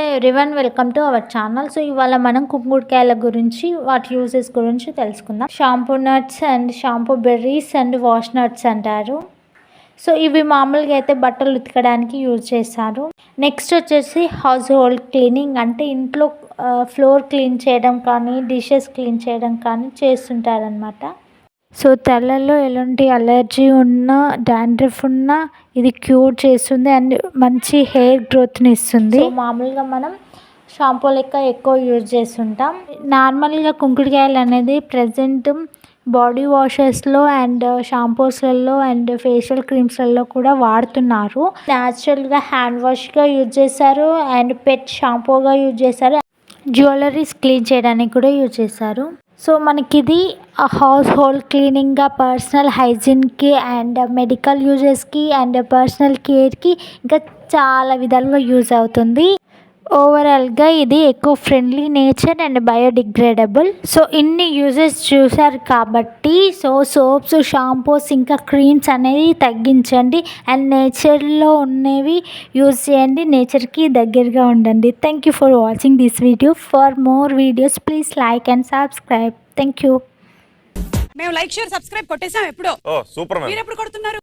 Hello everyone welcome to our channel. So ఇవాళ మనం కుంకుడుకాయల గురించి వాటి యూజెస్ గురించి తెలుసుకుందాం. Shampoo nuts and shampoo berries and wash nuts అంటారు. సో ఇవి మామూలుగా అయితే బట్టలు ఉతకడానికి యూజ్ చేస్తారు. నెక్స్ట్ వచ్చేసి హౌస్ హోల్డ్ క్లీనింగ్ అంటే ఇంట్లో ఫ్లోర్ క్లీన్ చేయడం కానీ డిషెస్ క్లీన్ చేయడం కానీ చేస్తుంటారనమాట సో తలలో ఎలాంటి అలర్జీ ఉన్నా డాండ్రఫ్ ఉన్నా ఇది క్యూర్ చేస్తుంది అండ్ మంచి హెయిర్ గ్రోత్ని ఇస్తుంది. మామూలుగా మనం షాంపూ లెక్క ఎక్కువ యూజ్ చేస్తుంటాం. నార్మల్గా కుంకుడుకాయలు అనేది ప్రజెంట్ బాడీ వాషెస్లో అండ్ షాంపూస్లలో అండ్ ఫేషియల్ క్రీమ్స్లలో కూడా వాడుతున్నారు. న్యాచురల్గా హ్యాండ్ వాష్గా యూజ్ చేస్తారు అండ్ పెట్ షాంపూగా యూజ్ చేస్తారు జ్యువెలరీస్ క్లీన్ చేయడానికి కూడా యూజ్ చేస్తారు సో మనకి ఇది హౌస్ హోల్డ్ క్లీనింగ్గా పర్సనల్ హైజీన్కి అండ్ మెడికల్ యూజెస్కి అండ్ పర్సనల్ కేర్కి ఇంకా చాలా విధాలుగా యూజ్ అవుతుంది. ఓవరాల్గా ఇది ఎక్కువ friendly nature and biodegradable so ఇన్ని యూజెస్ చూసారు కాబట్టి సో సోప్స్ షాంపూస్ ఇంకా క్రీమ్స్ అనేది తగ్గించండి. అండ్ నేచర్లో ఉన్నవి యూజ్ చేయండి. నేచర్కి దగ్గరగా ఉండండి. Thank you for watching this video for more videos please like and subscribe thank you మేము లైక్ షేర్ సబ్స్క్రైబ్ కొట్టేసాం ఎప్పుడో. ఓ సూపర్ మ్యామ్ మీరు ఎప్పుడు కొడుతున్నారు?